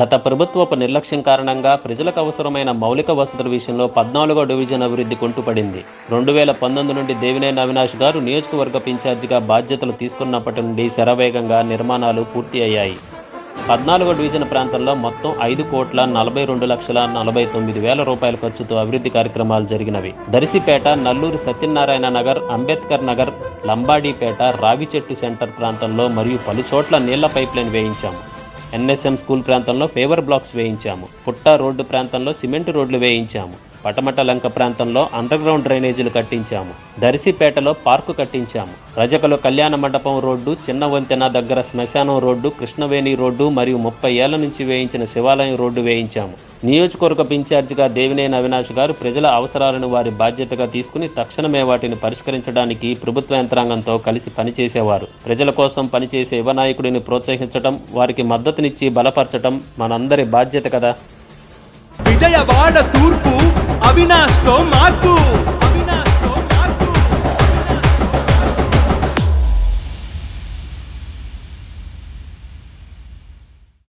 గత ప్రభుత్వపు నిర్లక్ష్యం కారణంగా ప్రజలకు అవసరమైన మౌలిక వసతుల విషయంలో పద్నాలుగో డివిజన్ అభివృద్ధి కుంటుపడింది. రెండు వేల పంతొమ్మిది నుండి దేవినేని అవినాష్ గారు నియోజకవర్గ ఇన్ఛార్జిగా బాధ్యతలు తీసుకున్నప్పటి నుండి శరవేగంగా నిర్మాణాలు పూర్తి అయ్యాయి పద్నాలుగో డివిజన్ ప్రాంతంలో మొత్తం ఐదు కోట్ల నలభై రెండు లక్షల నలభై తొమ్మిది వేల రూపాయల ఖర్చుతో అభివృద్ధి కార్యక్రమాలు జరిగినవి. దరిసిపేట నల్లూరు సత్యనారాయణ నగర్ అంబేద్కర్ నగర్ లంబాడీపేట రావిచెట్టు సెంటర్ ప్రాంతంలో మరియు పలు చోట్ల నీళ్ళ పైప్లైన్ వేయించాము. ఎన్ఎస్ఎం స్కూల్ ప్రాంతంలో పేవర్ బ్లాక్స్ వేయించాము. పుట్ట రోడ్డు ప్రాంతంలో సిమెంట్ రోడ్లు వేయించాము. పటమట లంక ప్రాంతంలో అండర్ గ్రౌండ్ డ్రైనేజీలు కట్టించాము. దర్శిపేటలో పార్కు కట్టించాము. రజకలో కళ్యాణ మండపం రోడ్డు చిన్న వంతెన దగ్గర శ్మశానం రోడ్డు కృష్ణవేణి రోడ్డు మరియు ముప్పై ఏళ్ళ నుంచి వేయించిన శివాలయం రోడ్డు వేయించాము. నియోజకవర్గ ఇన్ఛార్జిగా దేవినేని అవినాష్ గారు ప్రజల అవసరాలను వారి బాధ్యతగా తీసుకుని తక్షణమే వాటిని పరిష్కరించడానికి ప్రభుత్వ యంత్రాంగంతో కలిసి పనిచేసేవారు. ప్రజల కోసం పనిచేసే యువ నాయకుడిని ప్రోత్సహించడం వారికి మద్దతునిచ్చి బలపరచడం మనందరి బాధ్యత కదా. విజయవాడ తూర్పు అవినాష్తో మార్పు.